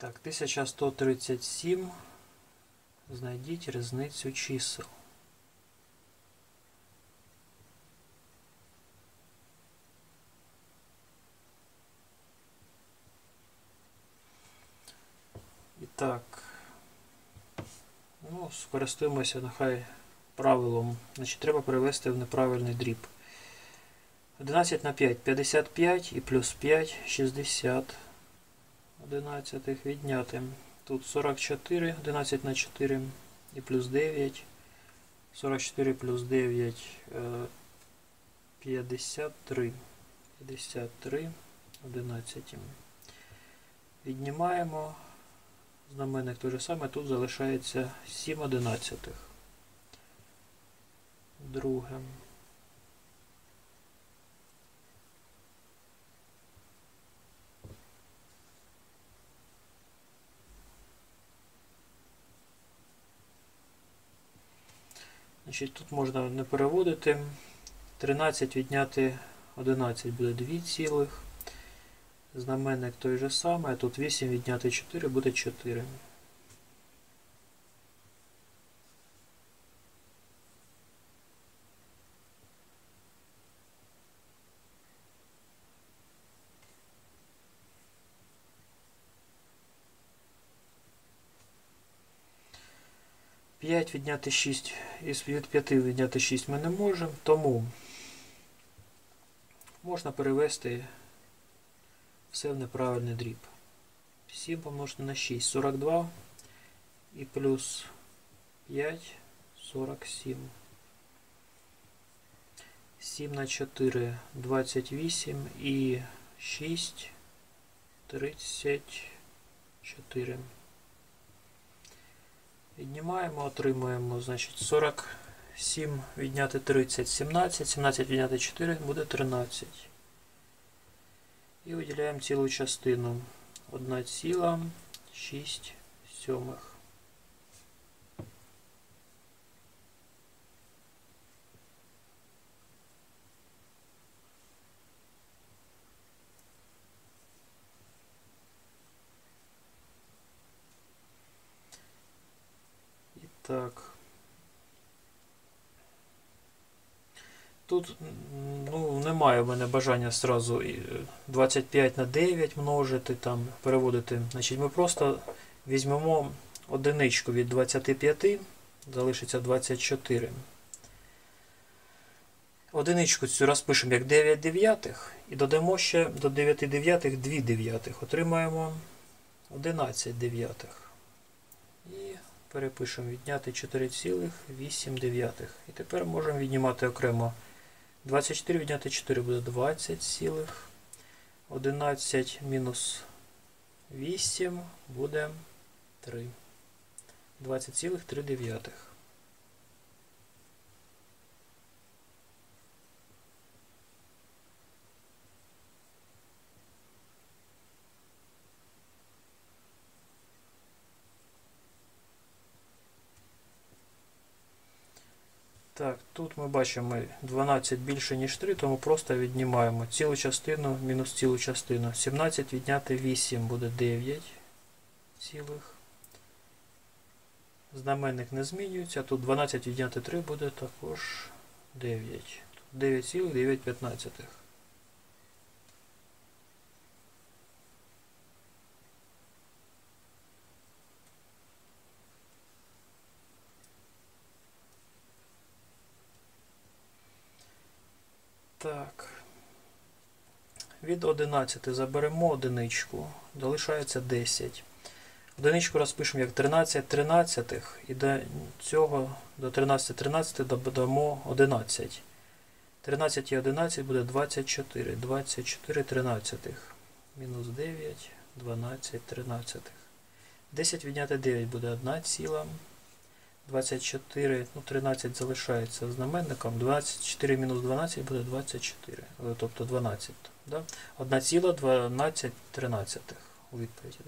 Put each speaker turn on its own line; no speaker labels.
Так, 1137. Знайдіть різницю чисел. І так. Ну, скористуємося нехай правилом. Значить, треба перевести в неправильний дріб. 11 на 5 55 і плюс 5 60. 11 відняти. Тут 44, 11 на 4 і плюс 9. 44 плюс 9 е, 53. 53 11. Віднімаємо. Знаменник той же саме, тут залишається 7 одинадцятих. Друге. Значить, тут можна не переводити. 13 відняти 11 буде 2 цілих. Знаменник той же самий, а тут 8 відняти 4 буде 4. П'ять відняти 6, із від 5 відняти 6 ми не можемо, тому можна перевести все в неправильний дріб. 7 помножити на 6, 42 і плюс 5, 47. 7 на 4, 28 і 6, 34. Віднімаємо, отримуємо, значить, 47 відняти 30, 17, 17 відняти 4 буде 13. І виділяємо цілу частину 1,6 сьомих. І так. Тут ну, немає в мене бажання сразу 25 на 9 множити, там, переводити. Значить, Ми просто візьмемо одиничку від 25, залишиться 24. Одиничку цю розпишемо як 9 дев'ятих і додамо ще до 9 дев'ятих 2 дев'ятих. Отримаємо 11 дев'ятих. І перепишемо відняти 4,8. І тепер можемо віднімати окремо 24 відняти 4 буде 20 цілих. 11 мінус 8 буде 3. 20,3 Так, тут ми бачимо 12 більше, ніж 3, тому просто віднімаємо цілу частину мінус цілу частину. 17 відняти 8 буде 9 цілих. Знаменник не змінюється. Тут 12 відняти 3 буде також 9. Тут 9,9. Так. Від 11 заберемо одиничку, залишається 10. Одиничку розпишемо як 13 тринадцятих і до цього до 13 13 додамо 11. 13 і 11 буде 24. 24 тринадцятих. Мінус 9, 12 тринадцятих. 10 відняти 9 буде 1 ціла. 24, ну 13 залишається знаменником, 24 мінус 12 буде 24, тобто 12. Да? 1,12 у відповіді.